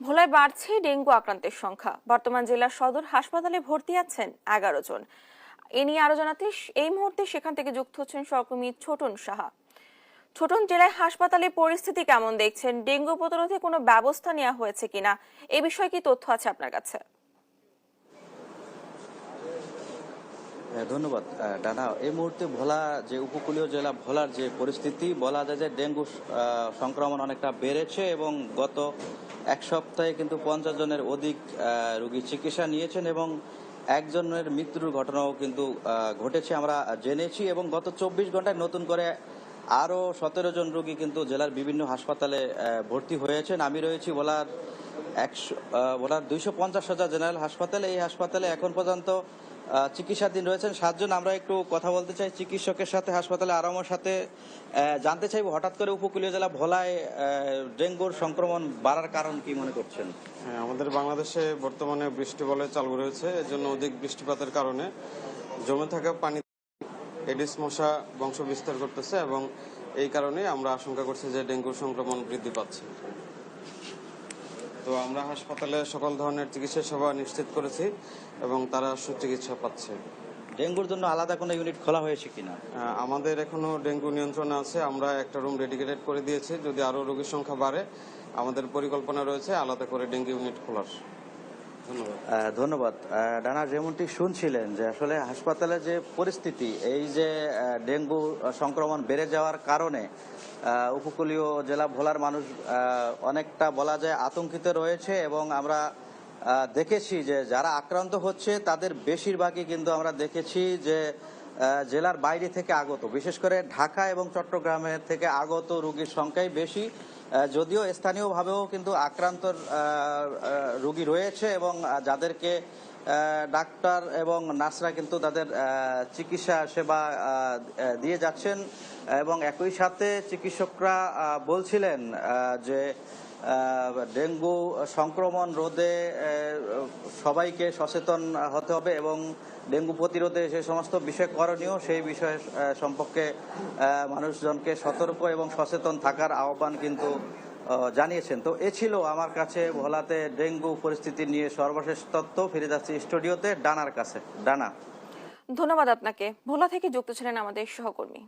ভোলায় বাড়ছে ডেঙ্গু আক্রান্তের সংখ্যা। বর্তমান জেলার সদর হাসপাতালে ভর্তি আছেন এগারো জন। এ নিয়ে আরও জানাতে এই মুহূর্তে সেখান থেকে যুক্ত হচ্ছেন সহকর্মী ছোটন সাহা। ছোটন, জেলায় হাসপাতালে পরিস্থিতি কেমন দেখছেন? ডেঙ্গু প্রতিরোধে কোনো ব্যবস্থা নেওয়া হয়েছে কিনা? এ বিষয়ে কি তথ্য আছে আপনার কাছে? ধন্যবাদ। আহ, ডানা এই মুহূর্তে ভোলা যে উপকূলীয় জেলা ভোলার যে পরিস্থিতি বলা যায় যে ডেঙ্গু সংক্রমণ অনেকটা বেড়েছে এবং গত এক সপ্তাহে কিন্তু পঞ্চাশ জনের অধিক রোগী চিকিৎসা নিয়েছেন এবং একজনের মৃত্যুর ঘটনাও কিন্তু ঘটেছে আমরা জেনেছি এবং গত চব্বিশ ঘন্টায় নতুন করে আরও সতেরো জন রোগী কিন্তু জেলার বিভিন্ন হাসপাতালে ভর্তি হয়েছেন। আমি রয়েছি ভোলার একশো ভোলার দুইশো পঞ্চাশ হাজার জেনারেল হাসপাতালে। এই হাসপাতালে এখন পর্যন্ত চিকিৎসাধীন রয়েছেন। সাতজন, আমরা একটু কথা বলতে চাই। চিকিৎসকের সাথে হাসপাতালে আরামের সাথে জানতে চাইব, হঠাৎ করে উপকূলীয় জেলা ভোলায় ডেঙ্গুর সংক্রমণ বাড়ার কারণ কি মনে করছেন? হ্যাঁ আমাদের বাংলাদেশে বর্তমানে বৃষ্টি বলয় চালু রয়েছে। এর জন্য অধিক বৃষ্টিপাতের কারণে জমে থাকা পানি এডিস মশা বংশ বিস্তার করতেছে এবং এই কারণে আমরা আশঙ্কা করছি যে ডেঙ্গুর সংক্রমণ বৃদ্ধি পাচ্ছে। তো আমরা হাসপাতালে সকল ধরনের চিকিৎসা সেবা নিশ্চিত করেছি এবং তারা সুচিকিৎসা পাচ্ছে। ডেঙ্গুর জন্য আলাদা কোনো ইউনিট খোলা হয়েছে কিনা? আমাদের এখনও ডেঙ্গু নিয়ন্ত্রণে আছে। আমরা একটা রুম ডেডিকেটেড করে দিয়েছি। যদি আরও রোগীর সংখ্যা বাড়ে আমাদের পরিকল্পনা রয়েছে আলাদা করে ডেঙ্গু ইউনিট খোলার। ধন্যবাদ। ডানা যেমনটি শুনছিলেন যে আসলে হাসপাতালে যে পরিস্থিতি, এই যে ডেঙ্গু সংক্রমণ বেড়ে যাওয়ার কারণে উপকূলীয় জেলা ভোলার মানুষ অনেকটা বলা যায় আতঙ্কিত রয়েছে এবং আমরা দেখেছি যে যারা আক্রান্ত হচ্ছে তাদের বেশিরভাগই কিন্তু আমরা দেখেছি যে জেলার বাইরে থেকে আগত। বিশেষ করে ঢাকা এবং চট্টগ্রামের থেকে আগত রোগীর সংখ্যাই বেশি। যদিও স্থানীয়ভাবেও কিন্তু আক্রান্ত রোগী রয়েছে এবং যাদেরকে ডাক্তার এবং নার্সরা কিন্তু তাদের চিকিৎসা সেবা দিয়ে যাচ্ছেন। এবং একই সাথে চিকিৎসকরা বলছিলেন যে ডেঙ্গু সংক্রমণ রোধে সবাইকে সচেতন হতে হবে এবং ডেঙ্গু প্রতিরোধে যে সমস্ত বিষয় করণীয়, সেই বিষয় সম্পর্কে মানুষজনকে সতর্ক এবং সচেতন থাকার আহ্বান কিন্তু জানিয়েছেন। তো এ ছিল আমার কাছে ভোলাতে ডেঙ্গু পরিস্থিতি নিয়ে সর্বশেষ তথ্য। ফিরে যাচ্ছি স্টুডিওতে, ডানার কাছে। ডানা। ধন্যবাদ আপনাকে। ভোলা থেকে যুক্ত ছিলেন আমাদের সহকর্মী।